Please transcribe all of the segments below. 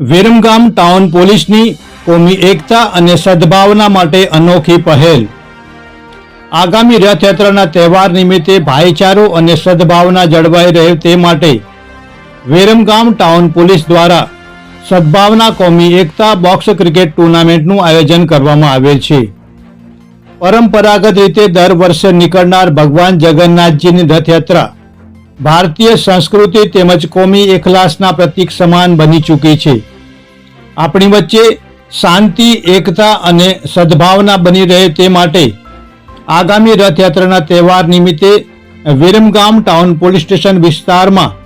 Viramgam town પોલીસની કોમી એકતા અને સદભાવના માટે અનોખી પહેલ. આગામી રથયાત્રાના તહેવાર નિમિત્તે ભાઈચારો અને સદભાવના જળવાઈ રહે તે માટે વિરમગામ ટાઉન પોલીસ દ્વારા સદભાવના કોમી એકતા બોક્સ ક્રિકેટ ટુર્નામેન્ટનું આયોજન કરવામાં આવેલ છે. પરંપરાગત રીતે દર વર્ષે નીકળનાર ભગવાન જગન્નાથજીની રથયાત્રા ભારતીય સંસ્કૃતિ તેમજ કોમી એકલાસના પ્રતીક સમાન બની ચૂકી છે. આપણી વચ્ચે શાંતિ, એકતા અને સદભાવના બની રહે તે માટે આગામી રથયાત્રાના તહેવાર નિમિત્તે વિરમગામ ટાઉન પોલીસ સ્ટેશન વિસ્તારમાં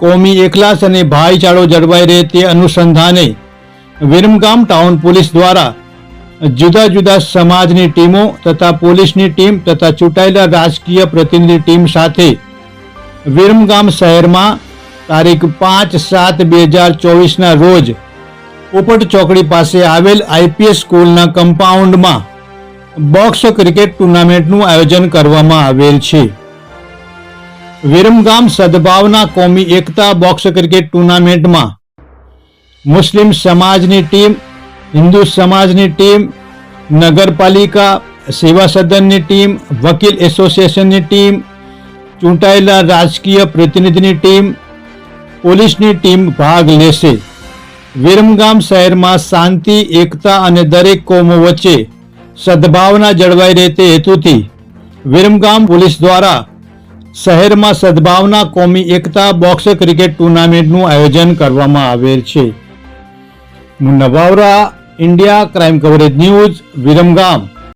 કોમી એકલાસ અને ભાઈચારો જળવાઈ રહે તે અનુસંધાને વિરમગામ ટાઉન પોલીસ દ્વારા જુદા જુદા સમાજની ટીમો તથા પોલીસની ટીમ તથા ચૂંટાયેલા રાજકીય પ્રતિનિધિ ટીમ સાથે વિરમગામ શહેરમાં તારીખ પાંચ સાત બે હજાર ચોવીસના રોજ પોપટ ચોકડી પાસે આવેલ આઈપીએસ સ્કૂલના કમ્પાઉન્ડમાં બોક્સ ક્રિકેટ ટુર્નામેન્ટનું આયોજન કરવામાં આવેલ છે. વિરમગામ સદભાવના કોમી એકતા બોક્સ ક્રિકેટ ટુર્નામેન્ટમાં મુસ્લિમ સમાજની ટીમ, હિન્દુ સમાજની ટીમ, નગરપાલિકા સેવા સદનની ટીમ, વકીલ એસોસિએશનની ટીમ ચૂંટાયેલા રાજકીય પ્રતિનિધિની ટીમ, પોલીસની ટીમ ભાગ લેશે. વિરમગામ શહેરમાં શાંતિ, એકતા અને દરેક કોમો વચ્ચે સદભાવના જળવાઈ રહે તે હેતુથી વિરમગામ પોલીસ દ્વારા શહેરમાં સદભાવના, કોમી એકતા બોક્સ ક્રિકેટ ટુર્નામેન્ટનું આયોજન કરવામાં આવેલ છે. Munna Vavra India, crime coverage news, Viramgam.